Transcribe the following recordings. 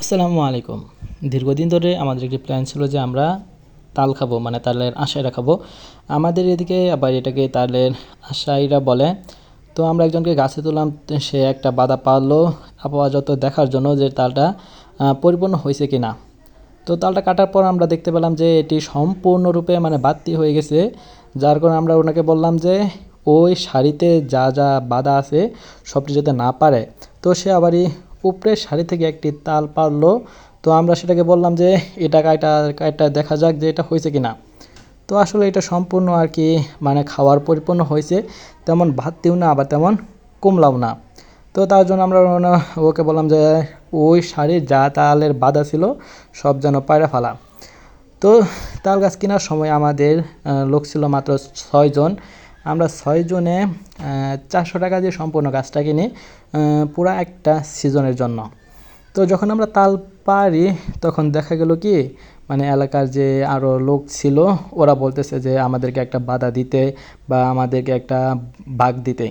আসসালামু আলাইকুম। দীর্ঘদিন ধরে আমাদের একটি প্ল্যান ছিল যে আমরা তাল খাব মানে তালের আশাইরা খাব। আমাদের এদিকে আবার এটাকে তালের আশাইরা বলে। তো আমরা একজনকে গাছে তুললাম, সে একটা বাধা পারল আপাতত দেখার জন্য যে তালটা পরিপূর্ণ হয়েছে কি না তো তালটা কাটার পর আমরা দেখতে পেলাম যে এটি সম্পূর্ণরূপে মানে বাতি হয়ে গেছে, যার কারণে আমরা ওনাকে বললাম যে ওই শাড়িতে যা যা বাধা আছে সবটি যাতে না পারে। তো সে আবারই উপরের শাড়ি থেকে একটি তাল পারল। তো আমরা সেটাকে বললাম যে, এটা কাটা কাটা দেখা যাক যে এটা হয়েছে কি না তো আসলে এটা সম্পূর্ণ আর কি মানে খাওয়ার পরিপূর্ণ হয়েছে। তেমন ভাতটিও না, আবার তেমন কমলাও না। তো তার জন্য আমরা ওকে বললাম যে, ওই শাড়ির যা তালের বাধা ছিল, সব যেন পায়রা ফেলা। তো তাল গাছ কেনার সময় আমাদের লোক ছিল মাত্র ছয়জন। আমরা ছয়জনে চারশো টাকা দিয়ে সম্পূর্ণ গাছটা কিনি পুরা একটা সিজনের জন্য। তো যখন আমরা তাল পারি তখন দেখা গেল কি মানে এলাকার যে আরও লোক ছিল, ওরা বলতেছে যে আমাদেরকে একটা বাধা দিতে বা আমাদেরকে একটা বাঘ দিতে।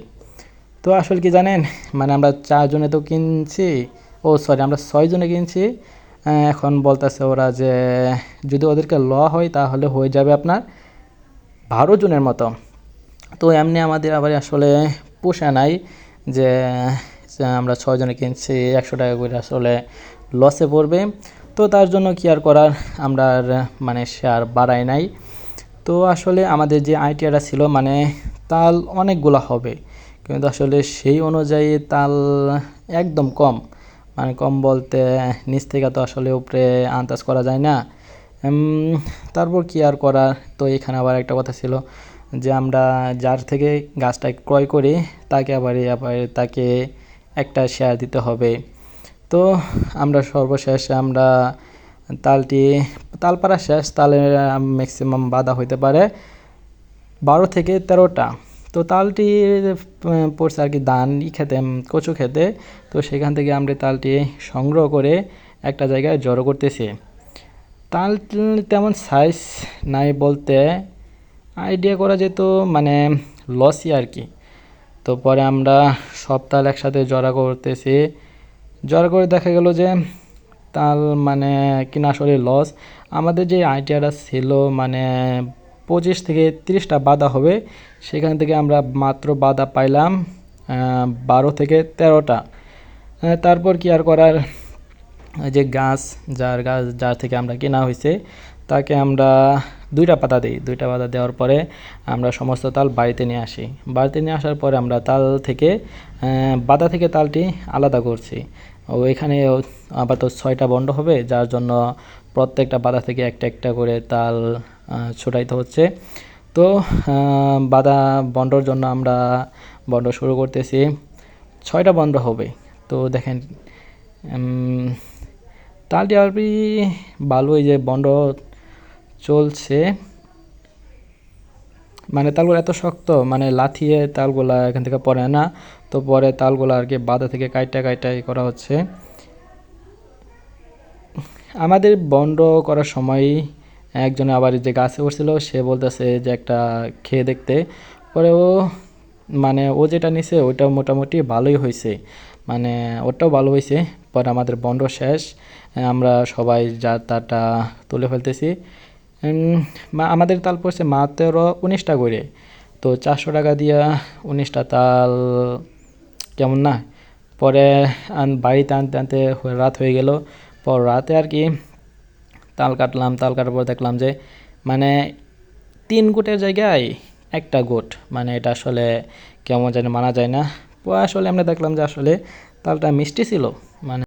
তো আসলে কি জানেন মানে আমরা চারজনে তো কিনছি, ও সরি আমরা ছয়জনে কিনছি এখন বলতেছে ওরা যে, যদি ওদেরকে ল হয় তাহলে হয়ে যাবে আপনার বারো জনের মতো। তো এমনি আমাদের আবার আসলে পোষা নাই যে আমরা ছয়জনে কিনছি, একশো টাকা করে আসলে লসে পড়বে। তো তার জন্য কি আর করার? আমরা মানে শেয়ার বাড়াই নাই। তো আসলে আমাদের যে আইডিয়াটা ছিল মানে তাল অনেকগুলো হবে। কিন্তু আসলে সেই অনুযায়ী তাল একদম কম। মানে কম বলতে নিচ থেকে তো আসলে উপরে আন্দাজ করা যায় না। তারপর কি আর করার? তো এখানে আবার একটা কথা ছিল। যে আমরা যার থেকে গাছটা ক্রয় করি, তাকে আবার আবার তাকে একটা শেয়ার দিতে হবে। তো আমরা সর্বশেষ আমরা তালটি তাল পাড়া শেষ, তালে ম্যাক্সিমাম বাধা হইতে পারে বারো থেকে তেরোটা। তো তালটি পড়ছে আর কি দান ই খেতে, কচু খেতে। তো সেখান থেকে আমরা তালটি সংগ্রহ করে একটা জায়গায় জড়ো করতেছি। তাল তেমন সাইজ নাই বলতে আইডিয়া করা যেত মানে লসই আর কি। তো পরে আমরা সব তাল একসাথে জড়া করতেছি। জড়া করে দেখা গেল যে তাল মানে কিনা আসলে লস আমাদের যে আইডিয়াটা ছিল মানে পঁচিশ থেকে তিরিশটা বাদা হবে, সেখান থেকে আমরা মাত্র বাধা পাইলাম বারো থেকে তেরোটা। তারপর কি আর করার? যে গাছ, যার গাছ, যার থেকে আমরা কেনা হয়েছে তাকে আমরা দুইটা পাতা দিই। দুইটা পাতা দেওয়ার পরে আমরা সমস্ত তাল বাড়িতে নিয়ে আসি। বাড়িতে নিয়ে আসার পরে আমরা তাল থেকে বাদা থেকে তালটি আলাদা করছি। ও এখানে ও- আবার তো ছয়টা বন্ড হবে, যার জন্য প্রত্যেকটা বাদা থেকে একটা একটা করে তাল ছোটাইতে হচ্ছে। তো বাদা বন্ডর জন্য আমরা বন্ড শুরু করতেছি। ছয়টা বন্ড হবে। তো দেখেন তালটি আর ভালোই যে বন্ড চলছে। মানে তালগুলো এত শক্ত মানে লাথিয়ে তালগুলা এখান থেকে পড়ে না। তো পরে তালগুলো আর কি বাধা থেকে কাইটা কাইটাই করা হচ্ছে। আমাদের বন্ড করার সময় একজনে আবার যে গাছে উঠছিল সে বলতেছে যে একটা খেয়ে দেখতে। পরে ও মানে ও যেটা নিছে ওইটাও মোটামুটি ভালোই হয়েছে মানে ওটাও ভালো হয়েছে পরে আমাদের বন্ড শেষ। আমরা সবাই যা তাটা তুলে ফেলতেছি। আমাদের তাল পড়ছে মাত্র উনিশটা করে। তো চারশো টাকা দিয়া উনিশটা তাল কেমন না? পরে বাড়িতে আনতে আনতে রাত হয়ে গেল। পর রাতে আর কি তাল কাটলাম, তাল কাটার পর দেখলাম যে মানে তিন গোটের জায়গায় একটা গোট। মানে এটা আসলে কেমন জানি মানা যায় না। আসলে আমরা দেখলাম যে আসলে তালটা মিষ্টি ছিল। মানে